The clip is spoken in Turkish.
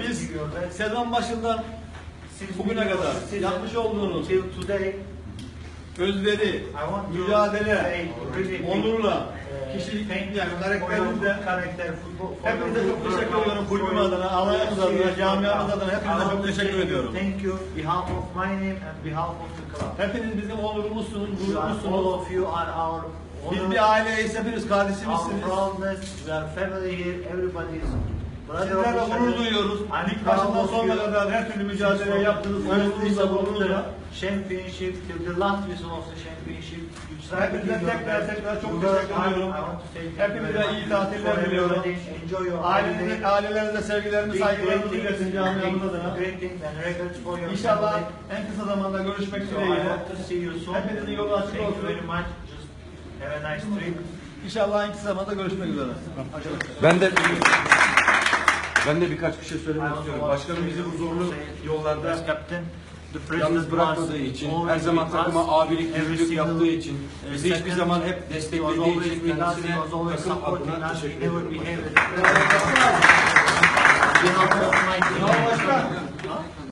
Biz sezon başından bugüne kadar yapmış olduğunuz özveri, mücadele, onurla, kişilik, yani your Hepinize çok teşekkür ediyorum. Kulübüm adına, alayımız adına, camiamız adına hepinize çok teşekkür ediyorum. Thank you, behalf of my name and behalf of the club. hepiniz bizim onurumuzsunuz, are, all gururumuzsunuz. of you are our Biz bir aileyiz, hepiniz kardeşimizsiniz. proudness. We are family here. Everybody is Sizlerle gurur duyuyoruz. Proud başından sonuna kadar her türlü mücadele yaptınız. Oyununuzla, gururunuzla. Championship till the last whistle of the championship. Hepinize tekrar tekrar çok teşekkür ediyorum. Hepinize iyi tatiller diliyorum. Ailenizin, ailelerinize sevgilerimi, saygılarımı things, camiamız adına. İnşallah en kısa zamanda görüşmek dileğiyle. Hepinizin yolu açık olsun. Have a nice trip. İnşallah en kısa zamanda görüşmek üzere. Ben de ben de birkaç bir şey söylemek istiyorum. Başkanım bizi bu zorlu yollarda yalnız bırakmadığı için, her zaman takıma abilik, yüzlük yaptığı için, bizi hiçbir zaman hep desteklediği için kendisine takım adına teşekkür never